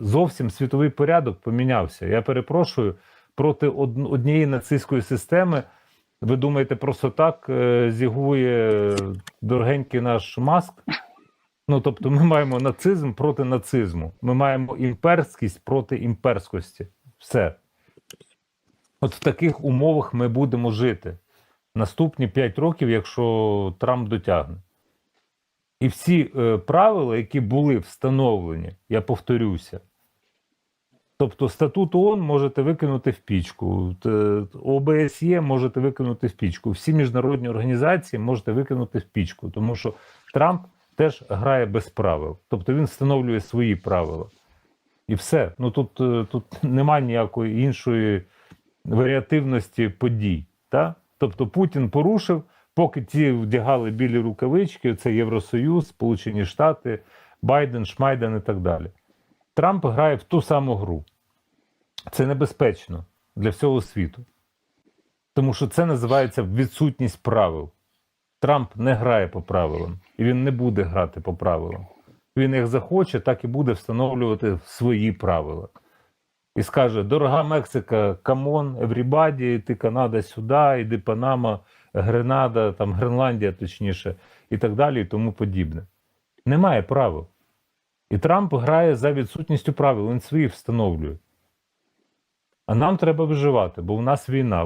зовсім світовий порядок помінявся. Я перепрошую проти однієї нацистської системи. Ви думаєте, просто так е, зігує дорогенький наш маск? Ну тобто, ми маємо нацизм проти нацизму. Ми маємо імперськість проти імперськості. Все. От в таких умовах ми будемо жити наступні 5 років, якщо Трамп дотягне. І всі е, правила, які були встановлені, я повторюся. Тобто статут ООН можете викинути в пічку, ОБСЄ можете викинути в пічку, всі міжнародні організації можете викинути в пічку, тому що Трамп теж грає без правил. Тобто він встановлює свої правила. І все. Ну тут, е, тут немає ніякої іншої варіативності подій. Та? Тобто Путін порушив, поки ті вдягали білі рукавички, це Євросоюз, Сполучені Штати, Байден, Шмайден і так далі. Трамп грає в ту саму гру. Це небезпечно для всього світу. Тому що це називається відсутність правил. Трамп не грає по правилам, і він не буде грати по правилам. Він як захоче, так і буде встановлювати свої правила. І скаже: дорога Мексика, камон, everybody, ти Канада сюди, іди Панама, Гренада, там Гренландія, точніше, і так далі, і тому подібне. Немає правил. І Трамп грає за відсутністю правил, він свої встановлює. А нам треба виживати, бо в нас війна.